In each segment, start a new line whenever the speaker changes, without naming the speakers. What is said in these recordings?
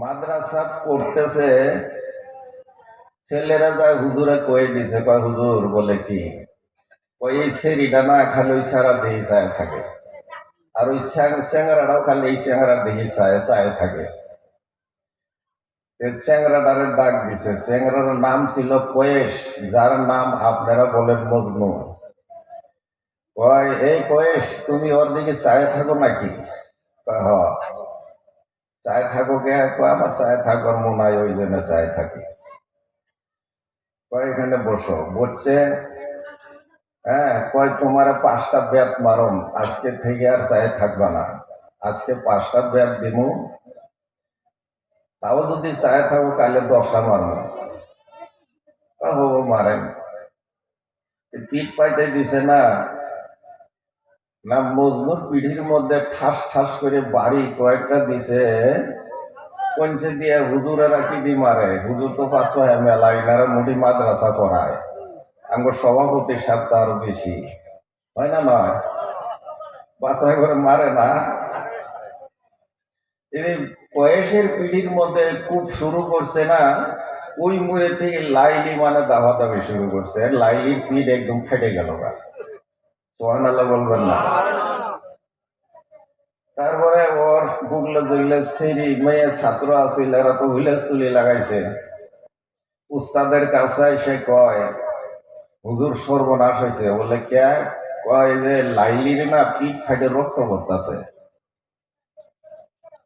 মাদ্রাসা পড়তেছে ছেলেরা যায় হুজুরে কয়ে দিছে কয় হুজুর বলে কি? কই এই সেরিটা না খালি ওই সারা দেহি চায় থাকে। আর ওই স্যাংরাটাও খালি এই স্যাংরা দেহি চায় চায় থাকে। চ্যাংরাটারে ডাক দিছে চ্যাংরার নাম ছিল কয়েস যার নাম আপনারা বলেন মজনু। কয় এই কয়েস তুমি ওর দিকে চায় থাকো নাকি? কয়, হ। থাকো কে কয় আমার চায় থাকার মনে হয় ওই জন্য চায় থাকি। কয়, এখানে বসো। বসছে হ্যাঁ কয়, তোমার পাঁচটা ব্যাট মারম, আজকে থেকে আর চায় থাকবা না। আজকে পাঁচটা ব্যাট দিমু। তাও যদি চায় থাকো কালে দশটা মারবো হব মারেন পিঠ পাইতে দিছে না। না, মজনুর পিঠির মধ্যে ঠাস ঠাস করে বাড়ি কয়েকটা দিছে। কঞ্চে দিয়ে হুজুরেরা কি দি মারে, হুজুর তো পাঁচশো মেলা ইনারা মুঠি মাদ্রাসা পড়ায় আমার সভাপতির সাথে আরও বেশি। হয় না নয়? বাচ্চা করে মারে না? এই বয়সের পিঠির মধ্যে খুব শুরু করছে না, ওই মুড়ে থেকে লাইলি মানে দাবা দাবি শুরু করছে। আর লাইলির পিঠ একদম ফেটে গেল গা। সোহান বলবেন না। ওর গুগলে জুগলে সেরি মেয়ে, ছাত্র আছিল এরা তো হুইলেস তুলি লাগাইছে। উস্তাদের কাছে কয়, হুজুর সর্বনাশ হয়েছে। বলে, কে? কয় যে লাইলির না পিঠ রক্ত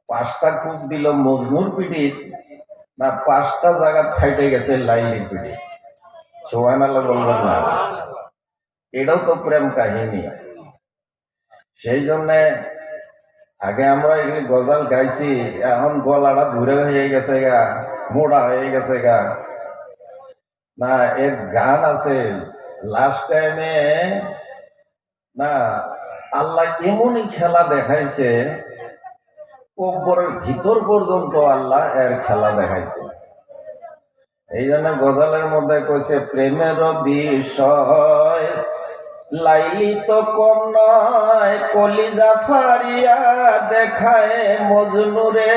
পাঁচটা কুপ দিল মজনুর পিঠিত, না পাঁচটা জায়গা ফাইটে গেছে লাইলির পিঠে সোহান আল্লাহ না। এটাও তো প্রেম কাহিনী। সেই জন্যে আগে আমরা এগুলি গজাল গাইছি, এখন গলাটা ঘুরে হয়ে গেছে গা মোড়া হয়ে গেছে গা। না, এর গান আছে লাস্ট টাইমে না, আল্লাহ এমনই খেলা দেখাইছে কব্বরের ভিতর পর্যন্ত আল্লাহ এর খেলা দেখাইছে। এই জন্য গজালের মধ্যে কইছে, প্রেমের বিষয় লাইলি তো কম নয়, কলিজা ফারিয়া দেখায় মজনুরে।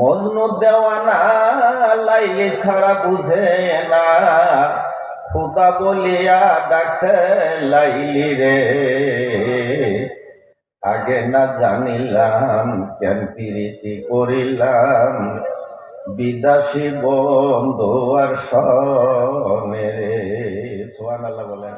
মজনু দেওয়ানা লাইলি ছাড়া বুঝে না। খুদা বলিয়া ডাকছে লাইলি রে। আগে না জানিলাম কেন প্রীতি করিলাম। বিদাসী বন্ধু আর সমেরে। সোহান আল্লাহ বলেন।